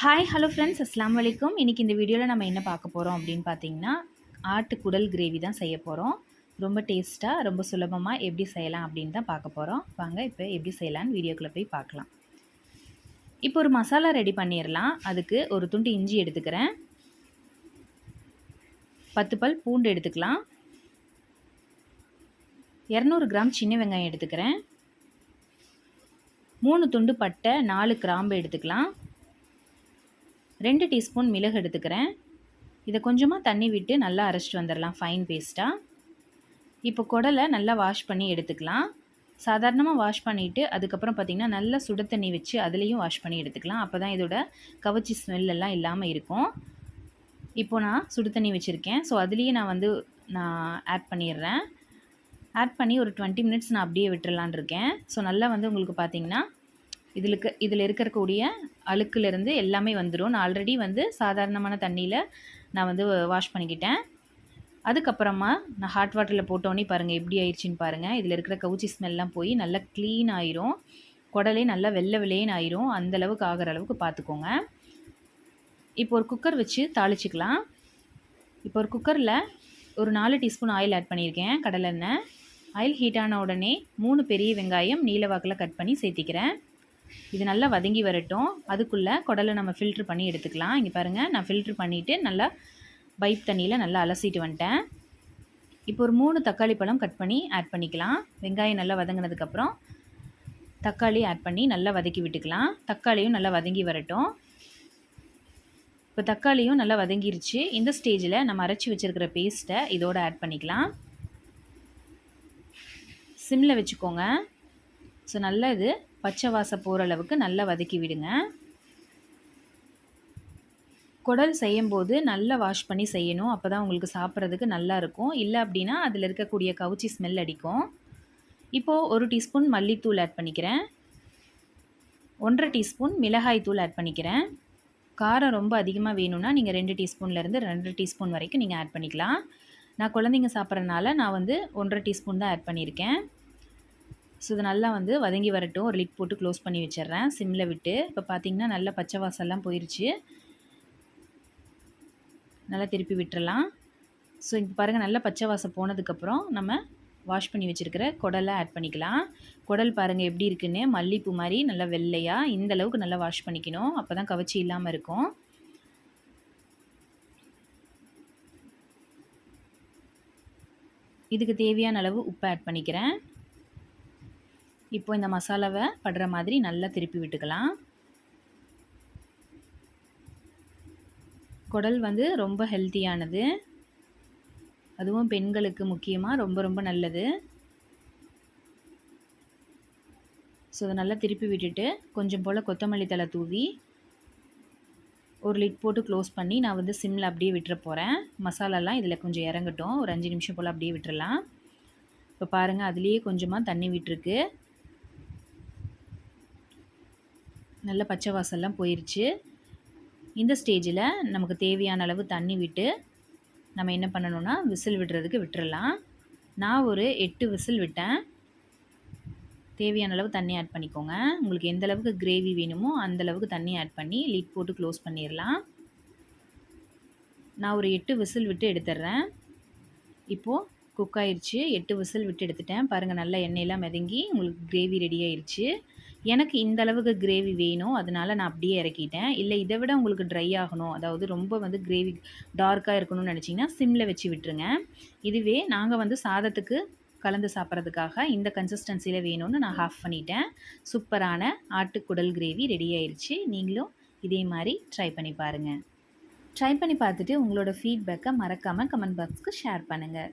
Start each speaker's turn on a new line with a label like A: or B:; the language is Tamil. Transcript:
A: ஹாய் ஹலோ ஃப்ரெண்ட்ஸ் அஸ்லாம் வலைக்கும் இன்றைக்கி இந்த வீடியோவில் நம்ம என்ன பார்க்க போகிறோம் அப்படின்னு பார்த்தீங்கன்னா ஆட்டு குடல் கிரேவி தான் செய்ய போகிறோம் ரொம்ப டேஸ்ட்டாக ரொம்ப சுலபமாக எப்படி செய்யலாம் அப்படின்னு தான் பார்க்க போகிறோம் வாங்க இப்போ எப்படி செய்யலான்னு வீடியோக்குள்ளே போய் பார்க்கலாம். இப்போ ஒரு மசாலா ரெடி பண்ணிடலாம். அதுக்கு ஒரு துண்டு இஞ்சி எடுத்துக்கிறேன். பத்து பல் பூண்டு எடுத்துக்கலாம். இரநூறு கிராம் சின்ன வெங்காயம் எடுத்துக்கிறேன். மூணு துண்டு பட்டை நாலு கிராம்பு எடுத்துக்கலாம். ரெண்டு டீஸ்பூன் மிளகு எடுத்துக்கிறேன். இதை கொஞ்சமாக தண்ணி விட்டு நல்லா அரைச்சிட்டு வந்துடலாம் ஃபைன் பேஸ்ட்டாக இப்போ குடலை நல்லா வாஷ் பண்ணி எடுத்துக்கலாம். சாதாரணமாக வாஷ் பண்ணிவிட்டு அதுக்கப்புறம் பார்த்திங்கன்னா நல்லா சுட தண்ணி வச்சு அதுலேயும் வாஷ் பண்ணி எடுத்துக்கலாம். அப்போ தான் இதோட கவச்சி ஸ்மெல்லாம் இல்லாமல் இருக்கும். இப்போ நான் சுடு தண்ணி வச்சுருக்கேன். ஸோ அதுலேயே நான் வந்து நான் ஆட் பண்ணிடுறேன். ஆட் பண்ணி ஒரு டுவெண்ட்டி மினிட்ஸ் நான் அப்படியே விட்டுறலான் இருக்கேன். ஸோ நல்லா வந்து உங்களுக்கு பார்த்திங்கன்னா இதில் இதில் இருக்கக்கூடிய அழுக்குலேருந்து எல்லாமே வந்துடும் நான் ஆல்ரெடி வந்து சாதாரணமான தண்ணியில் நான் வந்து வாஷ் பண்ணிக்கிட்டேன். அதுக்கப்புறமா நான் ஹாட் வாட்டரில் போட்டோன்னே பாருங்கள் எப்படி ஆயிடுச்சின்னு பாருங்கள் இதில் இருக்கிற கவுச்சி ஸ்மெல்லாம் போய் நல்லா க்ளீன் ஆயிரும். குடலே நல்லா வெள்ளை வெள்ளையேன்னு ஆயிரும். அந்தளவுக்கு ஆகிற அளவுக்கு பார்த்துக்கோங்க இப்போ ஒரு குக்கர் வச்சு தாளிச்சிக்கலாம். இப்போ ஒரு குக்கரில் ஒரு நாலு டீஸ்பூன் ஆயில் ஆட் பண்ணியிருக்கேன் கடலெண்ணெய். ஆயில் ஹீட் ஆன உடனே மூணு பெரிய வெங்காயம் நீலவாக்கில் கட் பண்ணி சேர்த்திக்கிறேன். இது நல்லா வதங்கி வரட்டும். அதுக்குள்ளே குடலை நம்ம ஃபில்ட்ரு பண்ணி எடுத்துக்கலாம். இங்கே பாருங்கள் நான் ஃபில்ட்ரு பண்ணிவிட்டு நல்லா பைப் தண்ணியில் நல்லா அலசிட்டு வந்துட்டேன். இப்போ ஒரு மூணு தக்காளி பழம் கட் பண்ணி ஆட் பண்ணிக்கலாம். வெங்காயம் நல்லா வதங்கினதுக்கப்புறம் தக்காளி ஆட் பண்ணி நல்லா வதக்கி விட்டுக்கலாம். தக்காளியும் நல்லா வதங்கி வரட்டும். இப்போ தக்காளியும் நல்லா வதங்கிருச்சு. இந்த ஸ்டேஜில் நம்ம அரைச்சி வச்சுருக்கிற பேஸ்ட்டை இதோடு ஆட் பண்ணிக்கலாம். சிம்மில் வச்சுக்கோங்க. ஸோ நல்லா இது பச்சை வாசம் போகிற அளவுக்கு நல்லா வதக்கி விடுங்க. குடல் செய்யும்போது நல்லா வாஷ் பண்ணி செய்யணும். அப்போ தான் உங்களுக்கு சாப்பிட்றதுக்கு நல்லா இருக்கும். இல்லை அப்படின்னா அதில் இருக்கக்கூடிய கவுச்சி ஸ்மெல் அடிக்கும். இப்போது ஒரு டீஸ்பூன் மல்லித்தூள் ஆட் பண்ணிக்கிறேன். ஒன்றரை டீஸ்பூன் மிளகாய் தூள் ஆட் பண்ணிக்கிறேன். காரம் ரொம்ப அதிகமாக வேணும்னா நீங்கள் ரெண்டு டீஸ்பூன்லேருந்து ரெண்டு டீஸ்பூன் வரைக்கும் நீங்கள் ஆட் பண்ணிக்கலாம். நான் குழந்தைங்க சாப்பிட்றதுனால நான் வந்து ஒன்றரை டீஸ்பூன் தான் ஆட் பண்ணியிருக்கேன். ஸோ இது நல்லா வந்து வதங்கி வரட்டும். ஒரு லிட் போட்டு க்ளோஸ் பண்ணி வச்சிட்றேன். சிம்மில் விட்டு இப்போ பார்த்திங்கன்னா நல்லா பச்சை வாசல்லாம் போயிடுச்சு நல்லா திருப்பி விட்டுறலாம். ஸோ இப்போ பாருங்கள் நல்லா பச்சை வாசம் போனதுக்கப்புறம் நம்ம வாஷ் பண்ணி வச்சுருக்கிற குடலை ஆட் பண்ணிக்கலாம். குடல் பாருங்கள் எப்படி இருக்குன்னு? மல்லிப்பூ மாதிரி நல்லா வெள்ளையாக இந்த அளவுக்கு நல்லா வாஷ் பண்ணிக்கணும். அப்போ தான் கவச்சி இல்லாமல் இருக்கும். இதுக்கு தேவையான அளவு உப்பு ஆட் பண்ணிக்கிறேன். இப்போ இந்த மசாலாவை படுற மாதிரி நல்லா திருப்பி விட்டுக்கலாம். குடல் வந்து ரொம்ப ஹெல்த்தியானது அதுவும் பெண்களுக்கு முக்கியமாக ரொம்ப ரொம்ப நல்லது. ஸோ அதை நல்லா திருப்பி விட்டுட்டு கொஞ்சம் போல் கொத்தமல்லி தலை தூவி ஒரு லிட் போட்டு க்ளோஸ் பண்ணி நான் வந்து சிம்மில் அப்படியே விட்டுற போகிறேன் மசாலாலாம் இதில் கொஞ்சம் இறங்கட்டும். ஒரு அஞ்சு நிமிஷம் போல் அப்படியே விட்டுறலாம். இப்போ பாருங்கள் அதுலேயே கொஞ்சமாக தண்ணி விட்டுருக்கு. நல்ல பச்சை வாசல்லாம் போயிடுச்சு இந்த ஸ்டேஜில் நமக்கு தேவையான அளவு தண்ணி விட்டு நம்ம என்ன பண்ணணும்னா விசில் விடுறதுக்கு விட்டுறலாம். நான் ஒரு எட்டு விசில் விட்டேன். தேவையான அளவு தண்ணி ஆட் பண்ணிக்கோங்க. உங்களுக்கு எந்த அளவுக்கு கிரேவி வேணுமோ அந்த அளவுக்கு தண்ணி ஆட் பண்ணி லீட் போட்டு க்ளோஸ் பண்ணிடலாம் நான் ஒரு எட்டு விசில் விட்டு எடுத்துட்றேன் இப்போது குக் ஆயிடுச்சு எட்டு விசில் விட்டு எடுத்துட்டேன். பாருங்கள் நல்லா எண்ணெயெல்லாம் மிதங்கி உங்களுக்கு கிரேவி ரெடி ஆயிடுச்சு எனக்கு இந்த அளவுக்கு கிரேவி வேணும் அதனால் நான் அப்படியே இறக்கிட்டேன். இல்லை இதை விட உங்களுக்கு ட்ரை ஆகணும். அதாவது ரொம்ப வந்து கிரேவி டார்க்காக இருக்கணும்னு நினச்சிங்கன்னா சிம்மில் வச்சு விட்டுருங்க. இதுவே நாங்கள் வந்து சாதத்துக்கு கலந்து சாப்பிட்றதுக்காக இந்த கன்சிஸ்டன்சியில் வேணும்னு நான் ஹாஃப் பண்ணிட்டேன். சூப்பரான ஆட்டுக்குடல் கிரேவி ரெடி ஆயிடுச்சு நீங்களும் இதே மாதிரி ட்ரை பண்ணி பாருங்கள் ட்ரை பண்ணி பார்த்துட்டு உங்களோட ஃபீட்பேக்கை மறக்காமல் கமெண்ட் பாக்ஸ்க்கு ஷேர் பண்ணுங்கள்